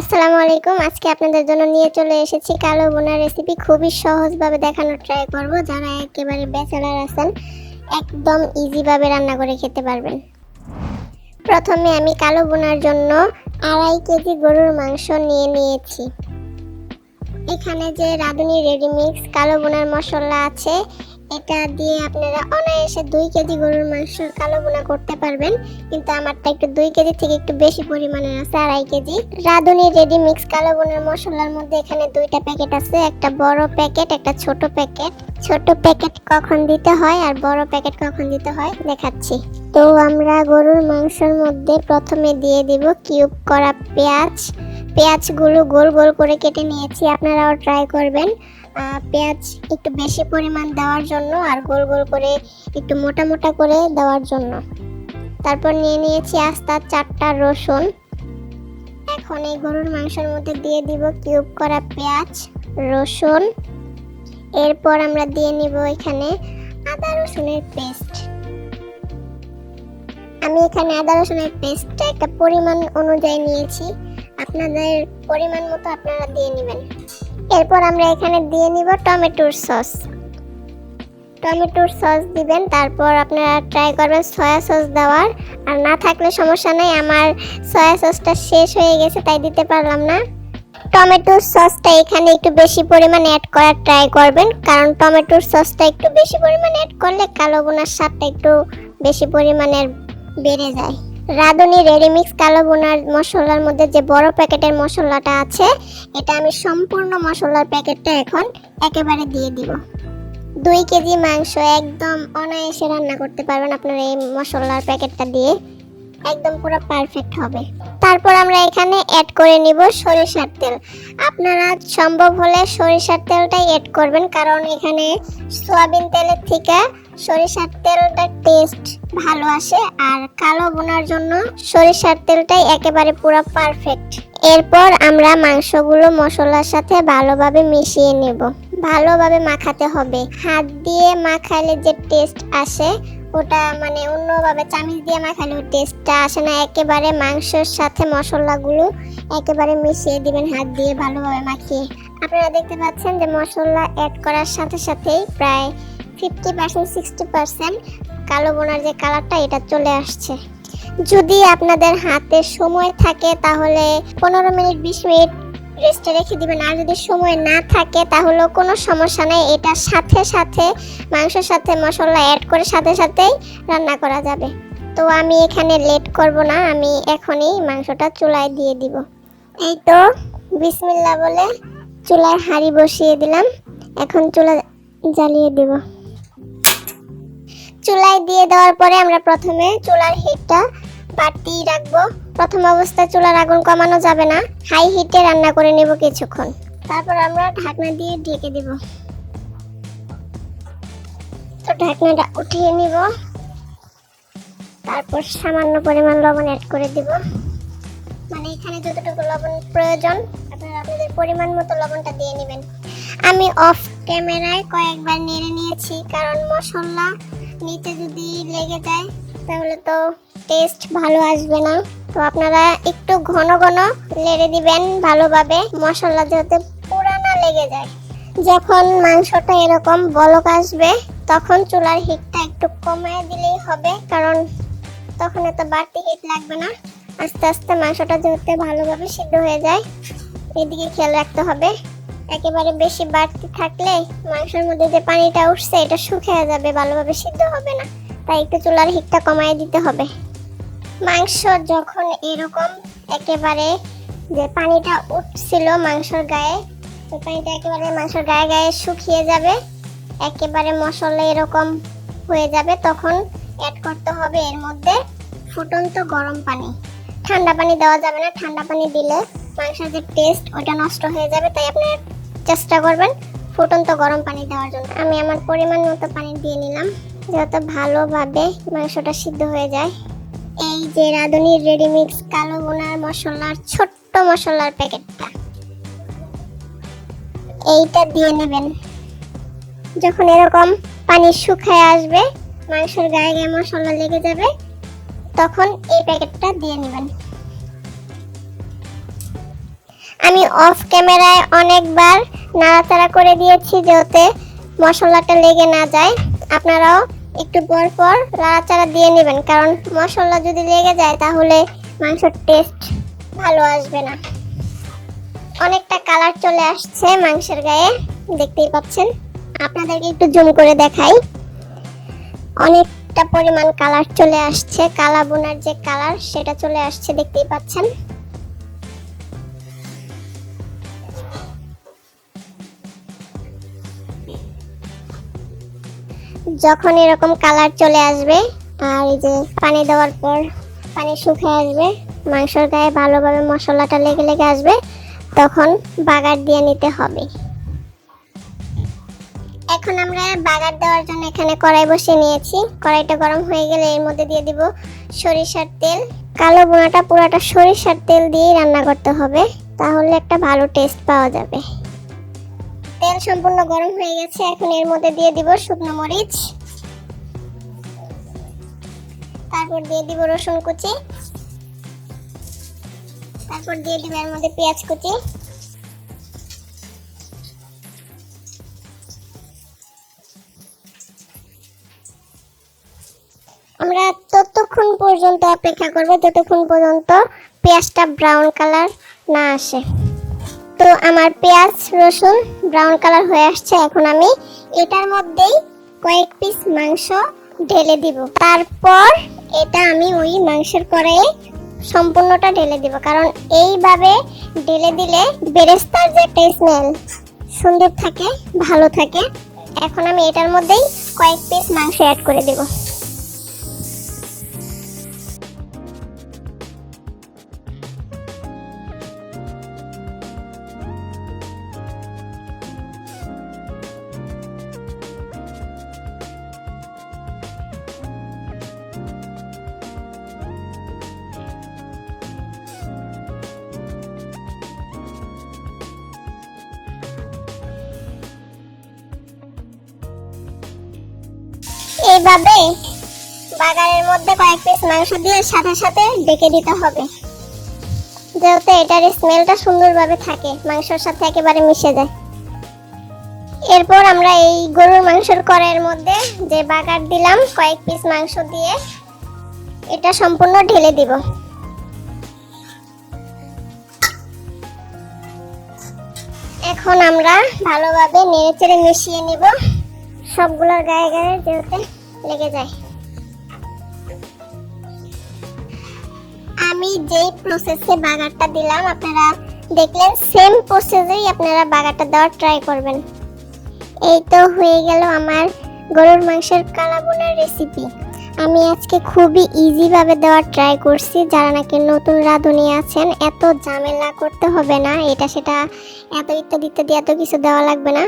আসসালামু আলাইকুম। আজকে আপনাদের জন্য নিয়ে চলে এসেছি কালো বোনার রেসিপি খুবই সহজভাবে দেখানোর ট্রাই করব। যারা একেবারে ব্যাচেলার আছেন, একদম ইজিভাবে রান্না করে খেতে পারবেন। প্রথমে আমি কালো বোনার জন্য আড়াই কেজি গরুর মাংস নিয়ে নিয়েছি। এখানে যে রাঁধুনি রেডিমিক্স কালো বোনার মশলা আছে এটা দিয়ে আপনারা অনায়াসে দুই কেজি গরুর মাংসের কালো বোনা করতে পারবেন। কিন্তু আমারটা একটু দুই কেজি থেকে একটু বেশি পরিমাণের আছে, আড়াই কেজি। রাঁধুনি রেডি মিক্স কালো বোনার মশলার মধ্যে এখানে দুইটা প্যাকেট আছে, একটা বড় প্যাকেট একটা ছোট প্যাকেট ছোট প্যাকেট কখন দিতে হয় আর বড় প্যাকেট কখন দিতে হয় দেখাচ্ছি। তো আমরা গরুর মাংসের মধ্যে প্রথমে দিয়ে দিব কিউব করা পেঁয়াজ। পেঁয়াজগুলো গোল গোল করে কেটে নিয়েছি, আপনারাও ট্রাই করবেন। পেঁয়াজ একটু বেশি পরিমাণ দেওয়ার জন্য আর গোল গোল করে একটু মোটা মোটা করে দেওয়ার জন্য। তারপর নিয়ে নিয়েছি আস্তা চারটা রসুন। এখন এই গরুর মাংসের মধ্যে দিয়ে দিব কিউব করা পেঁয়াজ, রসুন। এরপর আমরা দিয়ে নিব এখানে আদা রসুনের পেস্ট। আমি এখানে আদা রসুনের পেস্টটা একটা পরিমাণ অনুযায়ী নিয়েছি। আপনাদের পরিমাণ মতো আপনারা দিয়ে নেবেন। এরপর আমরা এখানে দিয়ে নিব টমেটোর সস। টমেটোর সস দিবেন, তারপর আপনারা ট্রাই করবেন সয়া সস দেওয়ার। আর না থাকলে সমস্যা নেই, আমার সয়া সসটা শেষ হয়ে গেছে, তাই দিতে পারলাম না। টমেটোর সসটা এখানে একটু বেশি পরিমাণ অ্যাড করার ট্রাই করবেন, কারণ টমেটোর সসটা একটু বেশি পরিমাণ অ্যাড করলে কালো বোনার স্বাদটা একটু বেশি পরিমাণের বেড়ে যায়। রাঁধুনি রেডিমিক্স কালো বোনার মশলার মধ্যে যে বড় প্যাকেটের মশলাটা আছে, এটা আমি সম্পূর্ণ মশলার প্যাকেটটা এখন একেবারে দিয়ে দিব। দুই কেজি মাংস একদম অনায়াসে রান্না করতে পারবেন আপনার এই মশলার প্যাকেটটা দিয়ে। একদম পুরো পারফেক্ট হবে। তারপর আমরা এখানে অ্যাড করে নিব সরিষার তেল। আপনারা সম্ভব হলে সরিষার তেলটাই অ্যাড করবেন, কারণ এখানে সয়াবিন তেলের থেকে সরিষার তেলটার টেস্ট ভালো আসে, আর কালো বোনার জন্য সরিষার তেলটাই একেবারে পুরো পারফেক্ট এরপর আমরা মাংসগুলো মশলার সাথে ভালোভাবে মিশিয়ে নেব। ভালোভাবে মাখাতে হবে। হাত দিয়ে মাখালে যে টেস্ট আসে ওটা মানে অন্যভাবে চামিচ দিয়ে মাখালে টেস্টটা আসে না, একেবারে মাংসের সাথে মশলাগুলো একেবারে মিশিয়ে দিবেন হাত দিয়ে ভালোভাবে মাখিয়ে। আপনারা দেখতে পাচ্ছেন যে মশলা অ্যাড করার সাথে সাথেই প্রায় ফিফটি পার্সেন্ট সিক্সটি পার্সেন্ট কালো বোনার যে কালারটা, এটা চলে আসছে। যদি আপনাদের হাতে সময় থাকে, তাহলে পনেরো মিনিট, বিশ মিনিট রেস্টে রেখে দিবেন। আর যদি সময় না থাকে, তাহলেও কোনো সমস্যা নেই। এটা সাথে সাথে মাংসের সাথে মশলা অ্যাড করে সাথে সাথেই রান্না করা যাবে। তো আমি এখানে লেট করব না, আমি এখনই মাংসটা চুলায় দিয়ে দিব। এই তো, বিসমিল্লা বলে চুলায় হাঁড়ি বসিয়ে দিলাম। এখন চুলা জ্বালিয়ে দিব। চুলায় দিয়ে দেওয়ার পরে আমরা প্রথমে চুলার হিটটা বাড়তি রাখব। প্রথম অবস্থায় চুলার আগুন কমানো যাবে না। হাই হিটে রান্না করে নেব কিছুক্ষণ। তারপর আমরা ঢাকনা দিয়ে ঢেকে দেব। তো ঢাকনাটা উঠিয়ে নিব। তারপর সামান্য পরিমাণ লবণ অ্যাড করে দিব। মানে এখানে যতটুকু লবণ প্রয়োজন, আপনারা আপনাদের পরিমাণ মতো লবণটা দিয়ে নেবেন। আমি অফ ক্যামেরায় কয়েকবার নেড়ে নিয়েছি, কারণ মশলা নিচে যদি লেগে যায়, তাহলে তো টেস্ট ভালো আসবে না। তো আপনারা একটু ঘন ঘন নেড়ে দিবেন ভালোভাবে। মশলা যাতে পুরা না লেগে যায়। যখন মাংসটা এরকম বলক আসবে, তখন চুলার হিটটা একটু কমিয়ে দিলেই হবে, কারণ তখন এত বাড়তি হিট লাগবে না। আস্তে আস্তে মাংসটা যাতে ভালোভাবে সিদ্ধ হয়ে যায়। এদিকে খেয়াল রাখতে হবে, একেবারে বেশি বাড়তি থাকলে মাংসের মধ্যে যে পানিটা উঠছে, এটা শুকিয়ে যাবে, ভালোভাবে সিদ্ধ হবে না। তাই একটু চুলার হিটটা কমায় দিতে হবে। মাংস যখন এরকম একেবারে যে পানিটা উঠছিল মাংসর গায়ে, ওই পানিটা একেবারে মাংসর গায়ে গায়ে শুকিয়ে যাবে, একেবারে মশলা এরকম হয়ে যাবে, তখন অ্যাড করতে হবে এর মধ্যে ফুটন্ত গরম পানি। ঠান্ডা পানি দেওয়া যাবে না, ঠান্ডা পানি দিলে মাংসের যে টেস্ট ওটা নষ্ট হয়ে যাবে, তাই আপনি চেষ্টা করবেন ফুটন্ত গরম পানি দেওয়ার জন্য। আমি আমার পরিমাণ মতো পানি দিয়ে নিলাম, যাতে ভালোভাবে মাংসটা সিদ্ধ হয়ে যায়। যে রাঁধুনি রেডিমিক্স কালো বোনার মশলার ছোট্ট মশলার প্যাকেটটা। এইটা দিয়ে নেবেন। যখন এরকম পানি শুকায় আসবে, মাংসের গায়ে গায়ে মশলা লেগে যাবে, তখন এই প্যাকেটটা দিয়ে নেবেন। আমি অফ ক্যামেরায় অনেকবার নাড়াচাড়া করে দিয়েছি যাতে মশলাটা লেগে না যায়। আপনারাও একটু পর পর লাড়াচাড়া দিয়ে নেবেন, কারণ মশলা যদি লেগে যায় তাহলে মাংসের টেস্ট ভালো আসবে না। অনেকটা কালার চলে আসছে মাংসের গায়ে, দেখতেই পাচ্ছেন। আপনাদেরকে একটু জুম করে দেখাই। অনেকটা পরিমাণ কালার চলে আসছে কালা বোনার যে কালার সেটা চলে আসছে, দেখতেই পাচ্ছেন। যখন এরকম কালার চলে আসবে, আর এই যে পানি দেওয়ার পর পানি শুকিয়ে আসবে, মাংসর গায়ে ভালোভাবে মশলাটা লেগে লেগে আসবে, তখন বাগার দিয়ে নিতে হবে। এখন আমরা বাগার দেওয়ার জন্য এখানে কড়াই বসিয়ে নিয়েছি। কড়াইটা গরম হয়ে গেলে এর মধ্যে দিয়ে দিব সরিষার তেল। কালো বোনাটা পুরাটা সরিষার তেল দিয়েই রান্না করতে হবে, তাহলে একটা ভালো টেস্ট পাওয়া যাবে। তেল সম্পূর্ণ গরম হয়ে গেছে। এখন এর মধ্যে দিয়ে দিব শুকনো মরিচ। তারপর দিয়ে দিব রসুন কুচি। তারপর দিয়ে দিব এর মধ্যে পেঁয়াজ কুচি। আমরা ততক্ষণ পর্যন্ত অপেক্ষা করব, যতক্ষণ পর্যন্ত পেঁয়াজটা ব্রাউন কালার না আসে। তো আমার পেঁয়াজ, রসুন ব্রাউন কালার হয়ে আসছে। এখন আমি এটার মধ্যেই কয়েক পিস মাংস ঢেলে দিব। তারপর এটা আমি ওই মাংসের কড়াইয়ে সম্পূর্ণটা ঢেলে দিব। কারণ এইভাবে ঢেলে দিলে বেরেস্তার যে একটা স্মেল সুন্দর থাকে, ভালো থাকে। এখন আমি এটার মধ্যেই কয়েক পিস মাংস অ্যাড করে দেবো। এইভাবে বাগানের মধ্যে কয়েক পিস মাংস দিয়ে সাথে সাথে ডেকে দিতে হবে। যেহেতু এটার স্মেলটা সুন্দরভাবে থাকে, মাংসের সাথে একেবারে মিশে যায়। এরপর আমরা এই গরুর মাংসের কড়াইয়ের মধ্যে যে বাগার দিলাম, কয়েক পিস মাংস দিয়ে এটা সম্পূর্ণ ঢেলে দিব। এখন আমরা ভালোভাবে নেড়েচেড়ে মিশিয়ে নিব। সবগুলোর গায়ে গায়ে যেতে লেগে যায়। আমি যেই প্রসেসে বাগারটা দিলাম, আপনারা দেখলেন সেম প্রসেসেই আপনারা বাগারটা দেওয়ার ট্রাই করবেন। এই তো হয়ে গেল আমার গরুর মাংসের কালাবোনার রেসিপি আমি আজকে খুবই ইজিভাবে দেওয়ার ট্রাই করছি। যারা নাকি নতুন রাঁধুনি আছেন, এত ঝামেলা করতে হবে না। এটা সেটা এত ইত্যাদি ইত্যাদি এত কিছু দেওয়া লাগবে না।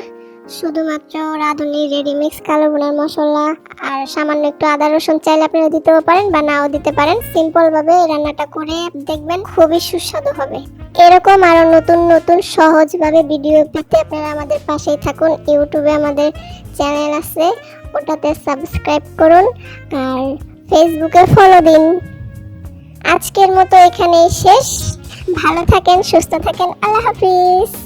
শুধুমাত্র রাঁধুনি রেডিমিক্স কালো বোনার মশলা আর সামান্য একটু আদা রসুন চাইলে আপনারা দিতেও পারেন বা নাও দিতে পারেন। সিম্পল ভাবে এই রান্নাটা করে দেখবেন খুবই সুস্বাদু হবে। এরকম আরও নতুন নতুন সহজ ভাবে ভিডিও পেতে আপনারা আমাদের পাশেই থাকুন। ইউটিউবে আমাদের চ্যানেল আছে, ওটাতে সাবস্ক্রাইব করুন আর ফেসবুকে ফলো দিন। আজকের মতো এখানেই শেষ। ভালো থাকেন, সুস্থ থাকেন, আল্লাহ হাফিজ।